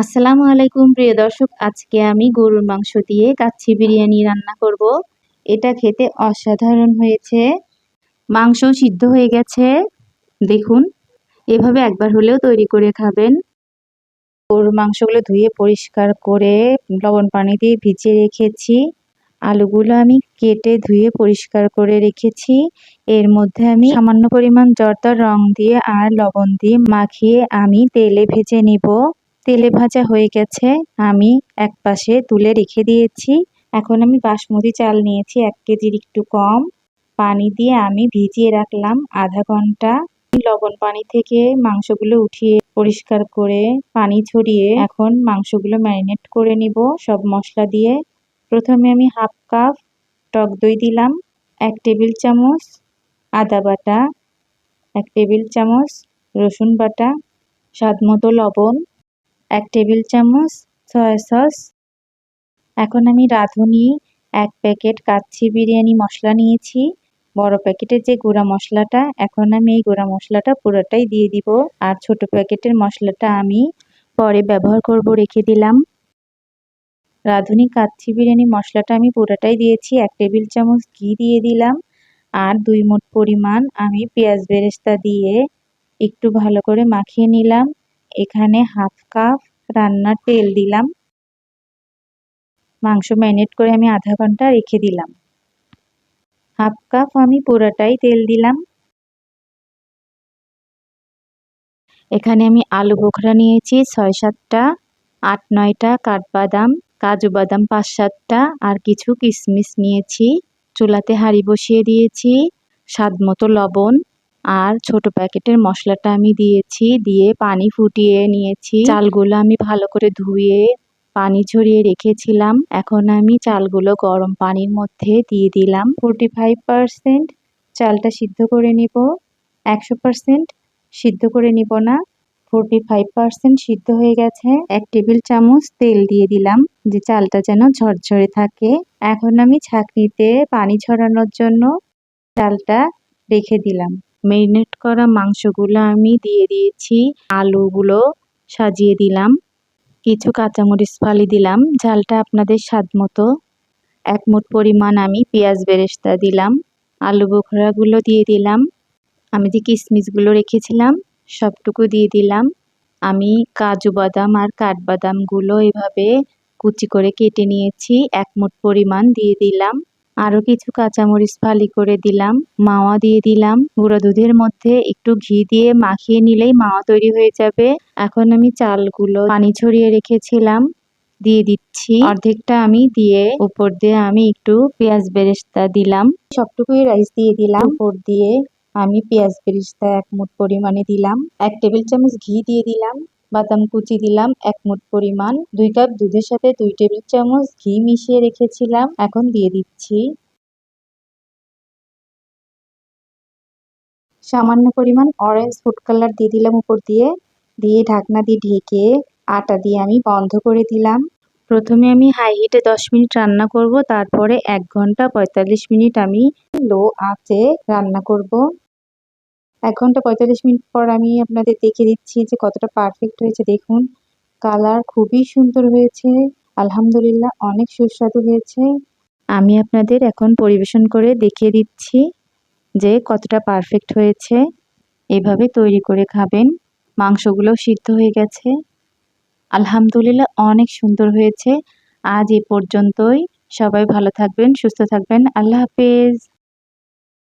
আসসালামু আলাইকুম, প্রিয় দর্শক। আজকে আমি গরুর মাংস দিয়ে কাচ্ছি বিরিয়ানি রান্না করব। এটা খেতে অসাধারণ হয়েছে। মাংস সিদ্ধ হয়ে গেছে। দেখুন, এভাবে একবার হলেও তৈরি করে খাবেন। গরুর মাংসগুলো ধুয়ে পরিষ্কার করে লবণ পানি দিয়ে ভিজিয়ে রেখেছি। আলুগুলো আমি কেটে ধুয়ে পরিষ্কার করে রেখেছি। এর মধ্যে আমি সামান্য পরিমাণ জর্দার রং দিয়ে আর লবণ দিয়ে মাখিয়ে আমি তেলে ভেজে নিব। তেলে ভাজা হয়ে গেছে, আমি এক পাশে তুলে রেখে দিয়েছি। এখন আমি বাসমতি চাল নিয়েছি, এক কেজির একটু কম। পানি দিয়ে আমি ভিজিয়ে রাখলাম আধা ঘণ্টা। লবণ পানি থেকে মাংসগুলো উঠিয়ে পরিষ্কার করে পানি ছড়িয়ে এখন মাংসগুলো ম্যারিনেট করে নিব সব মশলা দিয়ে। প্রথমে আমি হাফ কাপ টক দই দিলাম, এক টেবিল চামচ আদা বাটা, এক টেবিল চামচ রসুন বাটা স্বাদ মতো লবণ এক টেবিল চামচ সয়া সস। এখন আমি রাঁধুনি, এক প্যাকেট কাচ্ছি বিরিয়ানি মশলা নিয়েছি। বড় প্যাকেটের যে গুঁড়া মশলাটা, এখন আমি এই গুঁড়া মশলাটা পুরোটাই দিয়ে দিব। আর ছোট প্যাকেটের মশলাটা আমি পরে ব্যবহার করব, রেখে দিলাম। রাঁধুনি কাচ্ছি বিরিয়ানি মশলাটা আমি পুরোটাই দিয়েছি। এক টেবিল চামচ ঘি দিয়ে দিলাম। আর দুই মুঠ পরিমাণ আমি পেঁয়াজ বেরেস্তা দিয়ে একটু ভালো করে মাখিয়ে নিলাম। এখানে হাফ কাপ রান্নার তেল দিলাম। মাংস ম্যারিনেট করে আমি আধা ঘণ্টা রেখে দিলাম। হাফ কাপ আমি পুরোটাই তেল দিলাম। এখানে আমি আলু বোখরা নিয়েছি ছয় সাতটা, আট নয়টা কাঠবাদাম, কাজু বাদাম পাঁচ সাতটা আর কিছু কিশমিশ নিয়েছি। চুলাতে হাঁড়ি বসিয়ে দিয়েছি স্বাদ মতো লবণ আর ছোট প্যাকেটের মশলাটা আমি দিয়েছি, দিয়ে পানি ফুটিয়ে নিয়েছি। চালগুলো আমি ভালো করে ধুয়ে পানি ঝরিয়ে রেখেছিলাম। এখন আমি চালগুলো গরম পানির মধ্যে দিয়ে দিলাম। ফোরটি ফাইভ চালটা সিদ্ধ করে নিব। একশো পারসেন্ট সিদ্ধ করে নিব না। ফোরটি ফাইভ পারসেন্ট সিদ্ধ হয়ে গেছে। এক টেবিল চামচ তেল দিয়ে দিলাম, যে চালটা যেন ঝরঝরে থাকে। এখন আমি ছাঁকনিতে পানি ছড়ানোর জন্য চালটা রেখে দিলাম। মেরিনেট করা মাংসগুলো আমি দিয়ে দিয়েছি। আলুগুলো সাজিয়ে দিলাম। কিছু কাঁচামরিচ ফালি দিলাম। ঝালটা আপনাদের স্বাদ মতো এক মুঠ পরিমাণ আমি পেঁয়াজ বেরেস্তা দিলাম। আলু বোখরাগুলো দিয়ে দিলাম। আমি যে কিশমিশগুলো রেখেছিলাম, সবটুকু দিয়ে দিলাম। আমি কাজু বাদাম আর কাঠবাদামগুলো এভাবে কুচি করে কেটে নিয়েছি। এক মুঠ পরিমাণ দিয়ে দিলাম। আরও কিছু কাঁচামরিচ ফালি করে দিলাম, মাওয়া দিয়ে দিলাম। গুঁড়ো দুধের মধ্যে একটু ঘি দিয়ে মাখিয়ে নিলেই মাওয়া তৈরি হয়ে যাবে। এখন আমি চালগুলো পানি ছড়িয়ে রেখেছিলাম, দিয়ে দিচ্ছি। অর্ধেকটা আমি দিয়ে উপর দিয়ে আমি একটু পেঁয়াজ বেরেস্তা দিলাম। সবটুকুই রাইস দিয়ে দিলাম। উপর দিয়ে আমি পেঁয়াজ বেরেস্তা এক মুঠ পরিমাণে দিলাম। এক টেবিল চামচ ঘি দিয়ে দিলাম। বাদাম কুচি দিলাম, এক মুঠ পরিমাণ। দুই কাপ দুধের সাথে দুই টেবিল চামচ ঘি মিশিয়ে রেখেছিলাম। এখন দিয়ে দিচ্ছি। সামান্য পরিমাণ অরেঞ্জ ফুড কালার দিয়ে দিলাম উপর দিয়ে। দিয়ে ঢাকনা দিয়ে ঢেকে আটা দিয়ে আমি বন্ধ করে দিলাম। প্রথমে আমি হাই হিটে দশ মিনিট রান্না করব, তারপরে এক ঘণ্টা পঁয়তাল্লিশ মিনিট আমি লো আঁচে রান্না করব। এক ঘণ্টা পঁয়তাল্লিশ মিনিট পর আমি আপনাদের দেখে দিচ্ছি যে কতটা পারফেক্ট হয়েছে। দেখুন কালার খুবই সুন্দর হয়েছে, আলহামদুলিল্লাহ অনেক সুস্বাদু হয়েছে। আমি আপনাদের এখন পরিবেশন করে দেখিয়ে দিচ্ছি যে কতটা পারফেক্ট হয়েছে। এভাবে তৈরি করে খাবেন মাংসগুলো সিদ্ধ হয়ে গেছে। আলহামদুলিল্লাহ অনেক সুন্দর হয়েছে। আজ এ পর্যন্তই। সবাই ভালো থাকবেন, সুস্থ থাকবেন। আল্লাহ হাফেজ।